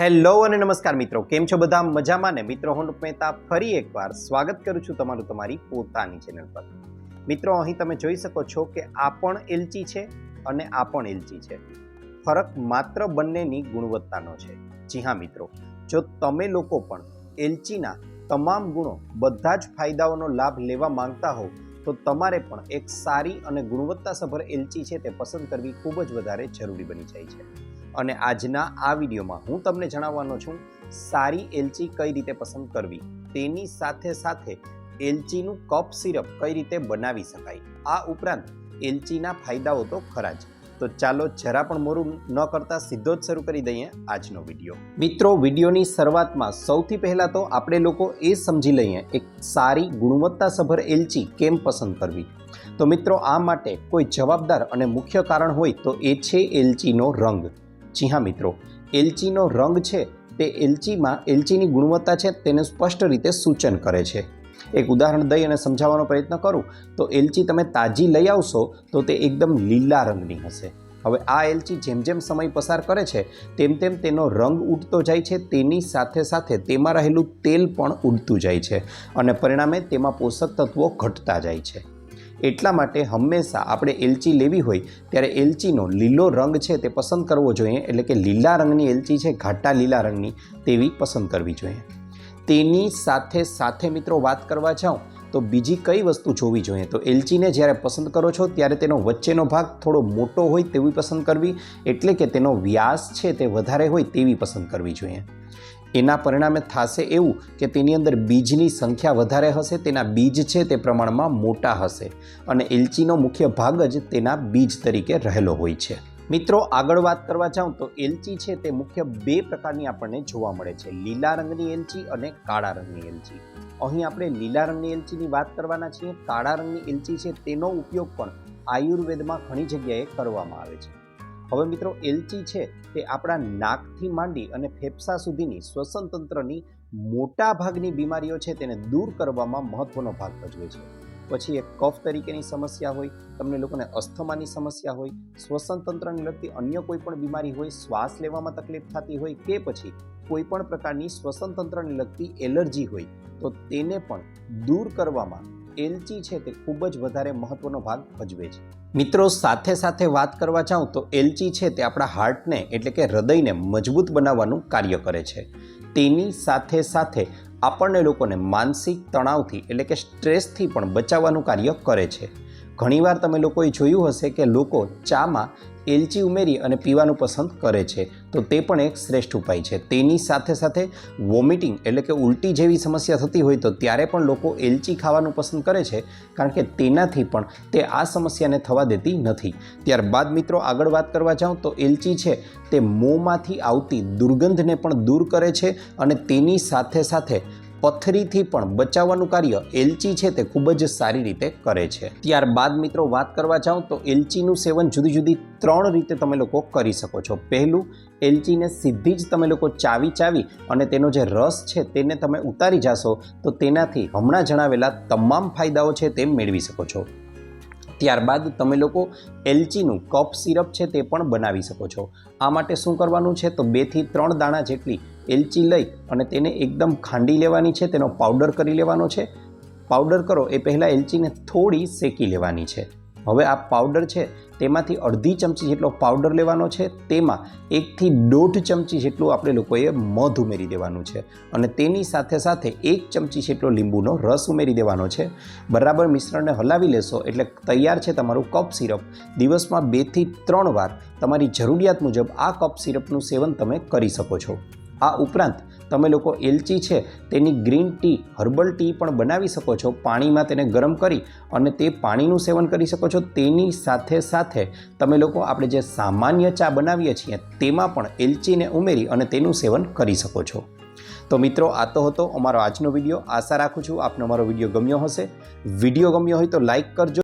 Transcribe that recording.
Hello અને નમસ્કાર મિત્રો, કેમ છો બધા? મજામાં ને? મિત્રો, હું મહેતા ફરી એકવાર સ્વાગત કરું છું તમારું તમારી પોતાની ચેનલ પર. મિત્રો, અહીં તમે જોઈ શકો છો કે આ પણ એલચી છે અને આ પણ એલચી છે. ફરક માત્ર બંનેની ગુણવત્તાનો છે. જી હા મિત્રો, જો તમે લોકો પણ એલચીના તમામ ગુણો બધા જ ફાયદાઓનો લાભ લેવા માંગતા હો તો તમારે પણ એક સારી અને ગુણવત્તાસભર એલચી છે તે પસંદ કરવી ખૂબ જ વધારે જરૂરી બની જાય છે. અને આજના આ વિડીયોમાં હું તમને જણાવવાનો છું, સારી એલચી કઈ રીતે પસંદ કરવી? તેની સાથે સાથે એલચીનું કપ સિરપ કઈ રીતે બનાવી શકાય? આ ઉપરાંત એલચીના ફાયદાઓ તો ખરા જ. તો ચાલો જરા પણ મોરું ન કરતા સીધો જ શરૂ કરી દઈએ આજનો વીડિયો. મિત્રો, વિડીયોની શરૂઆતમાં સૌથી પહેલાં તો આપણે લોકો એ સમજી લઈએ એક સારી ગુણવત્તાસભર એલચી કેમ પસંદ કરવી? તો મિત્રો, આ માટે કોઈ જવાબદાર અને મુખ્ય કારણ હોય તો એ છે એલચીનો રંગ. જી હા મિત્રો. એલચીનો રંગ છે તે એલચીમાં એલચીની ગુણવત્તા છે તેને સ્પષ્ટ રીતે સૂચન કરે છે. એક ઉદાહરણ દઈ અને સમજાવવાનો પ્રયત્ન કરું, તો એલચી તમે તાજી લઈ આવશો તો તે એકદમ લીલા રંગની હશે. હવે આ એલચી જેમ જેમ સમય પસાર કરે છે, તેમ તેમ તેનો રંગ ઉડતો જાય છે, તેની સાથે સાથે તેમાં રહેલું તેલ પણ ઉડતું જાય છે અને પરિણામે તેમાં પોષક તત્વો ઘટતા જાય છે. એટલા માટે હંમેશા આપણે એલચી લેવી હોય ત્યારે એલચીનો લીલો રંગ છે તે પસંદ કરવો જોઈએ. એટલે કે લીલા રંગની એલચી છે, ઘાટા લીલા રંગની તેવી પસંદ કરવી જોઈએ. તેની સાથે સાથે મિત્રો વાત કરવા જાઉં તો બીજી કઈ વસ્તુ જોવી જોઈએ? તો એલચીને જ્યારે પસંદ કરો છો ત્યારે તેનો વચ્ચેનો ભાગ થોડો મોટો હોય તેવી પસંદ કરવી. એટલે કે તેનો વ્યાસ છે તે વધારે હોય તેવી પસંદ કરવી જોઈએ. એના પરિણામે થશે એવું કે તેની અંદર બીજની સંખ્યા વધારે હશે, તેના બીજ છે તે પ્રમાણમાં મોટા હશે અને એલચીનો મુખ્ય ભાગ જ તેના બીજ તરીકે રહેલો હોય છે. મિત્રો, આગળ વાત કરવા જાઉં તો એલચી છે તે મુખ્ય બે પ્રકારની આપણને જોવા મળે છે, લીલા રંગની એલચી અને કાળા રંગની એલચી. અહીં આપણે લીલા રંગની એલચીની વાત કરવાના છીએ. કાળા રંગની એલચી છે તેનો ઉપયોગ પણ આયુર્વેદમાં ઘણી જગ્યાએ કરવામાં આવે છે. હવે મિત્રો, એલચી છે તે આપણા નાકથી માંડી અને ફેફસા સુધીની શ્વસન તંત્રની મોટા ભાગની બીમારીઓ છે તેને દૂર કરવામાં મહત્વનો ભાગ ભજવે છે. પછી એક કફ તરીકેની સમસ્યા હોય, તમને લોકોને અસ્થમાની સમસ્યા હોય શ્વસન તંત્રને લગતી અન્ય કોઈ પણ બીમારી હોય, શ્વાસ લેવામાં તકલીફ થતી હોય કે પછી કોઈ પણ પ્રકારની શ્વસન તંત્રને લગતી એલર્જી હોય, તો તેને પણ દૂર કરવામાં એલચી છે તે ખૂબ જ વધારે મહત્વનો ભાગ ભજવે છે. મિત્રો, સાથે સાથે વાત કરવા જાઉં તો એલચી છે તે આપણા હાર્ટને એટલે કે હૃદયને મજબૂત બનાવવાનું કાર્ય કરે છે. તેની સાથે સાથે આપણને લોકોને માનસિક તણાવથી એટલે કે સ્ટ્રેસથી પણ બચાવવાનું કાર્ય કરે છે. ઘણીવાર તમે લોકોએ જોયું હશે કે લોકો ચામાં એલચી ઉમેરી અને પીવાનું પસંદ કરે છે. તો તે પણ એક શ્રેષ્ઠ ઉપાય છે. તેની સાથે સાથે વોમિટિંગ એટલે કે ઉલટી જેવી સમસ્યા થતી હોય તો ત્યારે પણ લોકો એલચી ખાવાનું પસંદ કરે છે, કારણ કે તેનાથી પણ તે આ સમસ્યાને થવા દેતી નથી. ત્યારબાદ મિત્રો આગળ વાત કરવા જાઉં તો એલચી છે તે મોંમાંથી આવતી દુર્ગંધને પણ દૂર કરે છે અને તેની સાથે સાથે પથરીથી પણ બચાવવાનું કાર્ય એલચી છે તે ખૂબ જ સારી રીતે કરે છે. ત્યારબાદ મિત્રો વાત કરવા જાઉં તો એલચીનું સેવન જુદી જુદી ત્રણ રીતે તમે લોકો કરી શકો છો. પહેલું, એલચીને સીધી જ તમે લોકો ચાવી ચાવી અને તેનો જે રસ છે તેને તમે ઉતારી જાશો તો તેનાથી હમણાં જણાવેલા તમામ ફાયદાઓ છે તે મેળવી શકો છો. ત્યારબાદ તમે લોકો એલચીનું કપ સિરપ છે તે પણ બનાવી શકો છો. આ માટે શું કરવાનું છે તો બેથી ત્રણ દાણા જેટલી એલચી લઈ અને તેને એકદમ ખાંડી લેવાની છે, તેનો પાવડર કરી લેવાનો છે. પાવડર કરો, એ પહેલાં એલચીને થોડી શેકી લેવાની છે. હવે આ પાવડર છે, તેમાંથી અડધી ચમચી જેટલો પાવડર લેવાનો છે, તેમાં એકથી દોઢ ચમચી જેટલું આપણે લોકોએ મધ ઉમેરી દેવાનું છે અને તેની સાથે સાથે એક ચમચી જેટલો લીંબુનો રસ ઉમેરી દેવાનો છે. બરાબર મિશ્રણને હલાવી લેશો એટલે તૈયાર છે તમારું કપ સિરપ. દિવસમાં બેથી ત્રણ વાર તમારી જરૂરિયાત મુજબ આ કપ સિરપનું સેવન તમે કરી શકો છો. આ ઉપરાંત તમે લોકો એલચી છે તેની ગ્રીન ટી, હર્બલ ટી પણ બનાવી શકો છો. પાણીમાં તેને ગરમ કરી અને તે પાણીનું સેવન કરી શકો છો. તેની સાથે સાથે તમે લોકો આપણે જે સામાન્ય ચા બનાવીએ છીએ તેમાં પણ એલચીને ઉમેરી અને તેનું સેવન કરી શકો છો. તો મિત્રો, આ તો હતો અમારો આજનો વીડિયો. આશા રાખું છું આપને અમારો વીડિયો ગમ્યો હશે. વીડિયો ગમ્યો હોય તો લાઈક કરજો.